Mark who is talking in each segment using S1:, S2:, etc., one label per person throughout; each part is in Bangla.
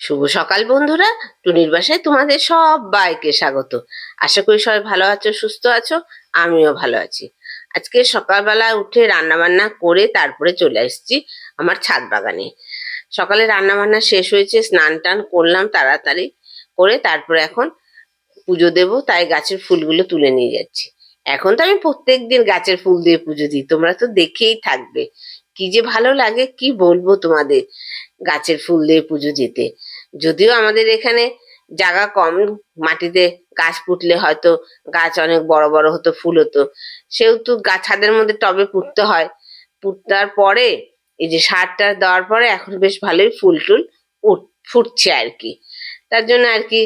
S1: শুভ সকাল বন্ধুরা। টুনির বাসায় তোমাদের সবাইকে স্বাগত। আশা করি সবাই ভালো আছো, সুস্থ আছো, আমিও ভালো আছি। আজকে সকালবেলা উঠে রান্না বান্না করে তারপরে চলে এসেছি আমার ছাদ বাগানে। সকালে রান্না বান্না শেষ হয়েছে, স্নান টান করলাম তাড়াতাড়ি করে তারপরে এখন পুজো দেব, তাই গাছের ফুলগুলো তুলে নিয়ে যাচ্ছি। এখন তো আমি প্রত্যেক দিন গাছের ফুল দিয়ে পুজো দিই, তোমরা তো দেখেই থাকবে। কি যে ভালো লাগে, কি বলব তোমাদের গাছের ফুল দিয়ে পুজো দিতে। যদিও আমাদের এখানে জায়গা কম মাটিতে গাছ পুঁতলে হয়তো গাছ অনেক বড় বড় হতো ফুল হতো। সেহেতু গাছ ছাদের মধ্যে টবে পুঁততে হয়। পুঁতার পরে এই যে সারটা দেওয়ার পরে এখন বেশ ভালোই ফুল টুল ফুটছে আর কি। তার জন্য আর কি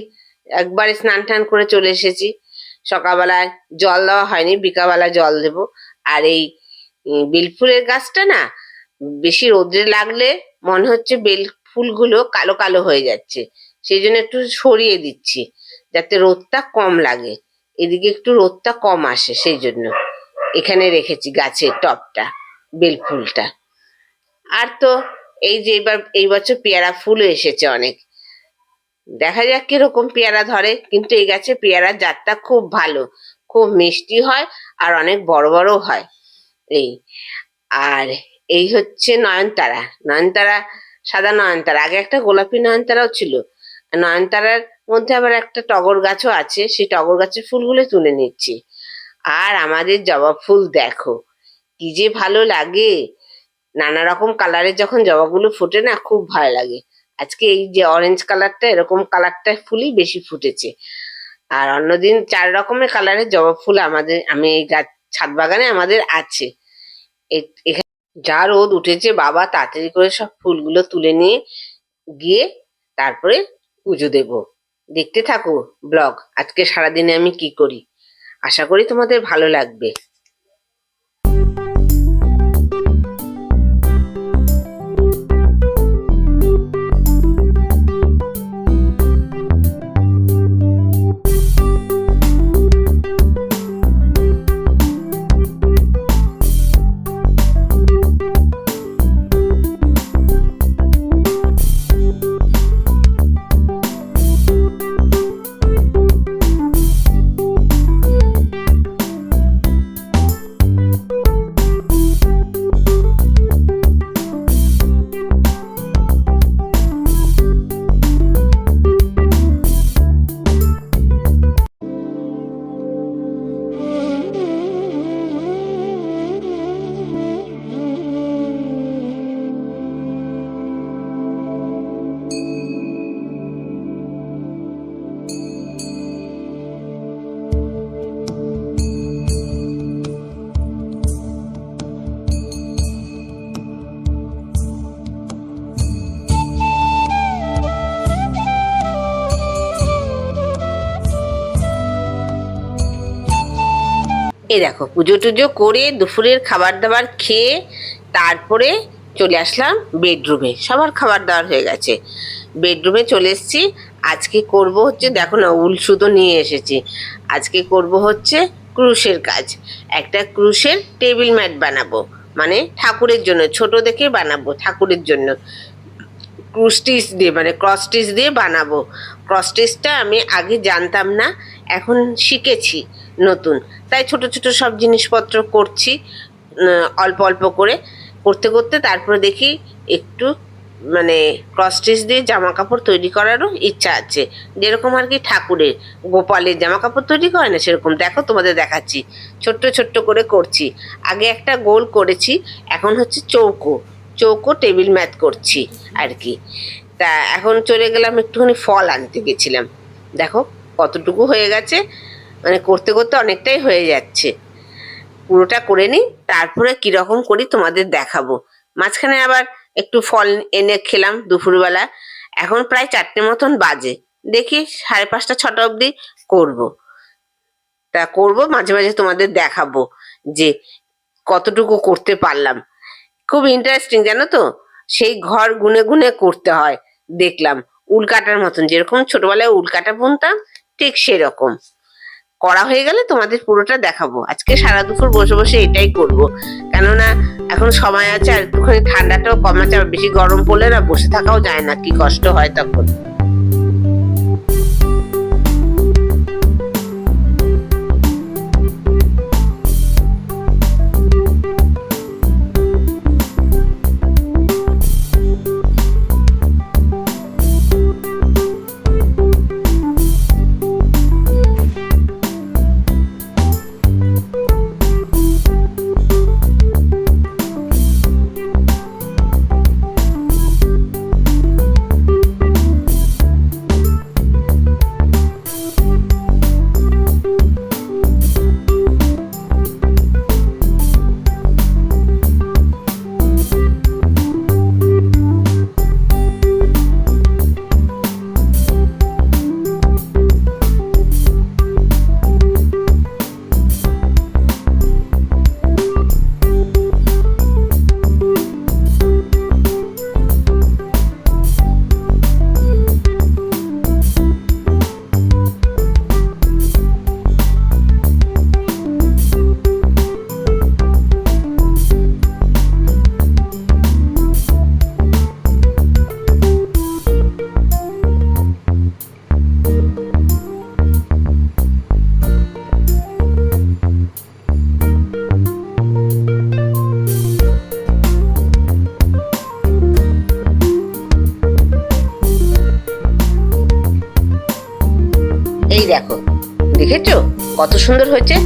S1: একবারে স্নান টান করে চলে এসেছি। সকালবেলায় জল দেওয়া হয়নি বিকালবেলা জল দেব। আর এই উম, বেল ফুলের গাছটা না বেশি রোদ্রে লাগলে মনে হচ্ছে বেল ফুলগুলো কালো কালো হয়ে যাচ্ছে। সেই জন্য একটু সরিয়ে দিচ্ছি, যাতে রোদটা কম লাগে। এদিকে একটু রোদটা কম আসে সেই জন্য। এখানে রেখেছি গাছের টবটা বেল ফুলটা। আর তো এই যে এবার, এই বছর পেয়ারা ফুলও এসেছে অনেক। দেখা যাক কীরকম পেয়ারা ধরে, কিন্তু এই গাছে পেয়ারার জাতটা খুব ভালো। খুব মিষ্টি হয় আর অনেক বড় বড় হয়। এই, আর এই হচ্ছে নয়নতারা। নয়নতারা সাদা নয়নতারা। আগে একটা গোলাপি নয়নতারাও ছিল। নয়নতারার মধ্যে আবার একটা টগর গাছও আছে। সেই টগর গাছের ফুলগুলো তুলে নিচ্ছি। আর আমাদের জবা ফুল দেখো, কি যে ভালো লাগে। নানা রকম কালারের যখন জবাগুলো ফোটে না, খুব ভালো লাগে। আজকে এই যে অরেঞ্জ কালারটা, এরকম কালারটা ফুলই বেশি ফুটেছে। আর অন্যদিন চার রকমের কালারের জবা ফুল আমাদের, আমি এই গাছ, ছাদ বাগানে আমাদের আছে। এখানে যা রোদ উঠেছে, বাবা তাড়াতাড়ি করে সব ফুলগুলো তুলে নিয়ে গিয়ে তারপরে পুজো দেব। দেখতে থাকো ব্লগ, আজকে সারাদিনে আমি কি করি? আশা করি তোমাদের ভালো লাগবে। এই দেখো, পুজো টুজো করে দুপুরের খাবার দাবার খেয়ে তারপরে চলে আসলাম বেডরুমে সবার খাবার দাবার হয়ে গেছে। বেডরুমে চলে এসেছি। আজকে করব হচ্ছে, দেখো না, উল সুতো নিয়ে এসেছি। আজকে করব হচ্ছে ক্রুশের কাজ। একটা ক্রুশের টেবিল ম্যাট বানাবো। মানে ঠাকুরের জন্য, ছোট দেখে বানাবো ঠাকুরের জন্য। ক্রুশ স্টিচ দিয়ে মানে ক্রস স্টিচ দিয়ে বানাবো। ক্রস স্টিচটা আমি আগে জানতাম না, এখন শিখেছি। নতুন। তাই ছোট ছোট সব জিনিসপত্র করছি অল্প অল্প করে করতে করতে তারপরে দেখি একটু মানে ক্রস স্টিচ দিয়ে জামা কাপড় তৈরি করারও ইচ্ছা আছে। যেরকম আর কি ঠাকুরের, গোপালের জামা কাপড় তৈরি করে না সেরকম। দেখো তোমাদের দেখাচ্ছি। ছোট্ট ছোট্ট করে করছি। আগে একটা গোল করেছি, এখন হচ্ছে চৌকো। চৌকো টেবিল ম্যাথ করছি আর কি। তা এখন চলে গেলাম, একটুখানি ফল আনতে গেছিলাম। দেখো কতটুকু হয়ে গেছে। মানে করতে করতে অনেকটাই হয়ে যাচ্ছে। পুরোটা করে নিই, তারপরে কীরকম করি তোমাদের দেখাবো। মাঝখানে আবার একটু ফল এনে খেলাম দুপুরবেলা। এখন প্রায় চারটে মতন বাজে। দেখি সাড়ে পাঁচটা, ছটা অবধি করব। তা করব, মাঝে মাঝে তোমাদের দেখাবো যে কতটুকু করতে পারলাম। খুব ইন্টারেস্টিং জানো তো? সেই ঘর গুনে গুনে করতে হয়, দেখলাম। উল কাটার মতন, যেরকম ছোটবেলায় উল কাটা বুনতাম, ঠিক সেরকম। করা হয়ে গেলে তোমাদের পুরোটা দেখাবো। আজকে সারা দুপুর বসে বসে এটাই করব। কেননা এখন সময় আছে আর একটুখানি ঠান্ডাটাও কম আছে আর বেশি গরম পড়লে না বসে থাকাও যায় না, কি কষ্ট হয় তখন। দেখেছ? কত সুন্দর হয়েছে।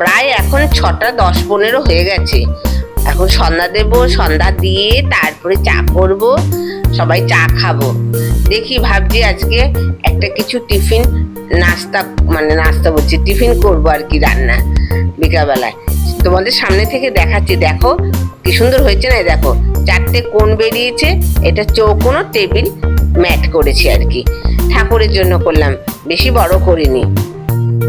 S1: প্রায় এখন ছটা দশ পনেরো হয়ে গেছে। এখন সন্ধ্যা দেবো, সন্ধ্যা দিয়ে তারপরে চা করব, সবাই চা খাব। দেখি ভাবছি আজকে একটা কিছু টিফিন নাস্তা মানে নাস্তা বলছি, টিফিন করব আর কি রান্না বিকালবেলায়। তোমাদের সামনে থেকে দেখাচ্ছি, দেখো কি সুন্দর হয়েছে না দেখো? চারটে কোন বেরিয়েছে, এটা চৌকোনো টেবিল ম্যাট করেছি আর কি। ঠাকুরের জন্য করলাম, বেশি বড় করিনি।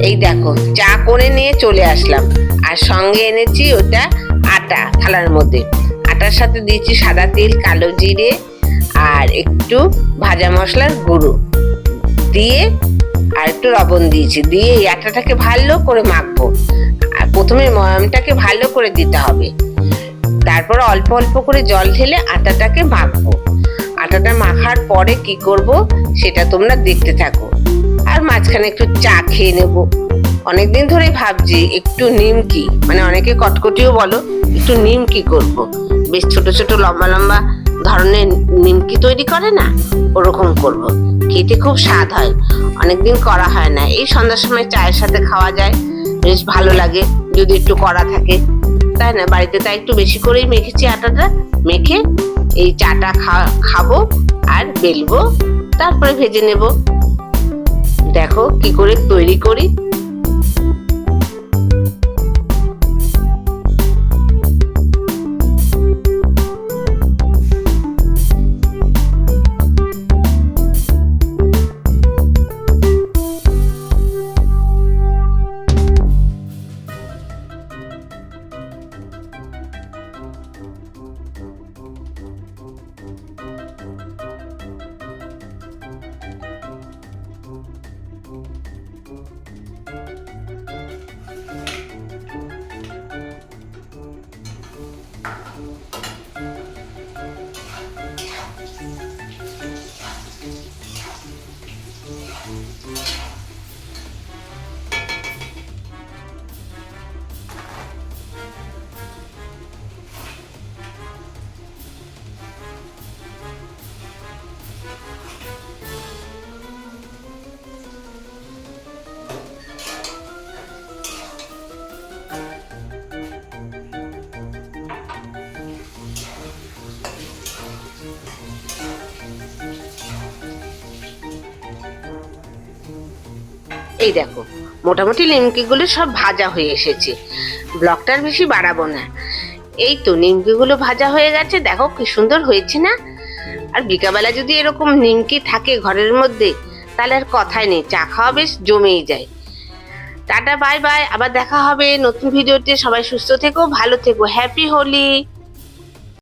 S1: এই দেখো, চা করে নিয়ে চলে আসলাম। আর সঙ্গে এনেছি ওটা আটা, থালার মধ্যে। আটার সাথে দিয়েছি সাদা তেল, কালো জিরে আর একটু ভাজা মশলার গুঁড়ো। দিয়ে আর একটু লবণ দিয়েছি। দিয়ে এই আটাটাকে ভালো করে মাখবো। আর প্রথমে ময়ামটাকে ভালো করে দিতে হবে। তারপর অল্প অল্প করে জল ঢেলে আটাটাকে মাখবো। আটাটা মাখার পরে কি করব সেটা তোমরা দেখতে থাকো। আর মাঝখানে একটু চা খেয়ে নেব। অনেকদিন ধরেই ভাবছি একটু নিমকি মানে অনেকে কটকটিও বলো, একটু নিমকি করব? বেশ ছোট ছোট লম্বা লম্বা ধরনের নিমকি তৈরি করে না? ওরকম করব। খেতে খুব স্বাদ হয়। অনেকদিন করা হয় না। এই সন্ধ্যার সময় চায়ের সাথে খাওয়া যায়। বেশ ভালো লাগে। যদি একটু করা থাকে। তাই না? বাড়িতে তাই একটু বেশি করেই মেখেছি আটাটা। মেখে এই চাটা খাব আর বেলবো তারপরে ভেজে নেব। দেখো কি করে তৈরি করি। Música এই দেখো, মোটামুটি নিমকিগুলো সব ভাজা হয়ে এসেছে। ব্লকটার বেশি বাড়াবো না। এই তো নিমকিগুলো ভাজা হয়ে গেছে, দেখো কি সুন্দর হয়েছে না? আর বিকাবেলা যদি এরকম নিমকি থাকে ঘরের মধ্যে, তাহলে আর কথাই নেই, চা খাওয়া বেশ জমেই যায়। টাটা, বাই বাই, আবার দেখা হবে নতুন ভিডিওতে। সবাই সুস্থ থেকো, ভালো থেকো, হ্যাপি হোলি!